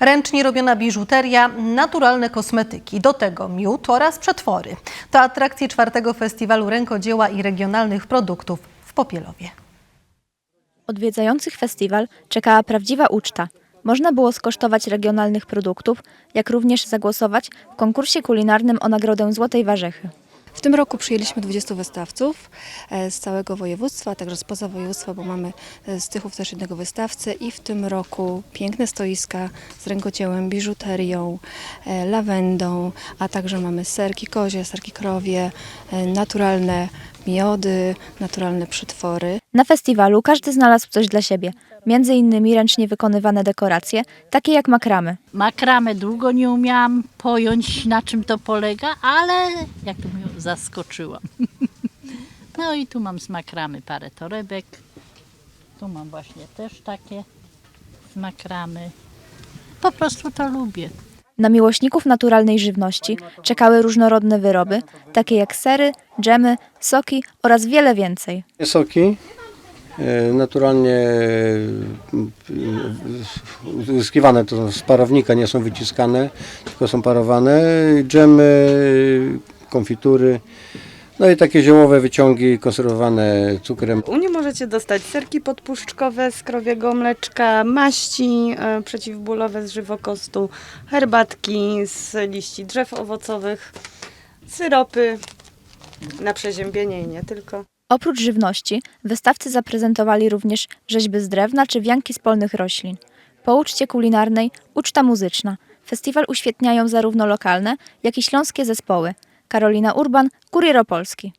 Ręcznie robiona biżuteria, naturalne kosmetyki, do tego miód oraz przetwory. To atrakcje czwartego festiwalu rękodzieła i regionalnych produktów w Popielowie. Odwiedzających festiwal czekała prawdziwa uczta. Można było skosztować regionalnych produktów, jak również zagłosować w konkursie kulinarnym o nagrodę Złotej Warzechy. W tym roku przyjęliśmy 20 wystawców e, z całego województwa, a także spoza województwa, bo mamy e, z Tychów też jednego wystawcę i w tym roku piękne stoiska z rękodziełem, biżuterią, e, lawendą, a także mamy serki kozie, serki krowie, naturalne miody, naturalne przetwory. Na festiwalu każdy znalazł coś dla siebie, między innymi ręcznie wykonywane dekoracje, takie jak makramy. Makramę długo nie umiałam pojąć, na czym to polega, ale jak to mówią, zaskoczyłam. No i tu mam z makramy parę torebek. Tu mam właśnie też takie z makramy. Po prostu to lubię. Na miłośników naturalnej żywności czekały różnorodne wyroby, takie jak sery, dżemy, soki oraz wiele więcej. Soki naturalnie e, uzyskiwane to z parownika, nie są wyciskane, tylko są parowane. Dżemy, konfitury, no i takie ziołowe wyciągi konserwowane cukrem. U niej możecie dostać serki podpuszczkowe z krowiego mleczka, maści e, przeciwbólowe z żywokostu, herbatki z liści drzew owocowych, syropy na przeziębienie i nie tylko. Oprócz żywności, wystawcy zaprezentowali również rzeźby z drewna czy wianki z polnych roślin. Po uczcie kulinarnej uczta muzyczna. Festiwal uświetniają zarówno lokalne, jak i śląskie zespoły. Karolina Urban, Kurier Opolski.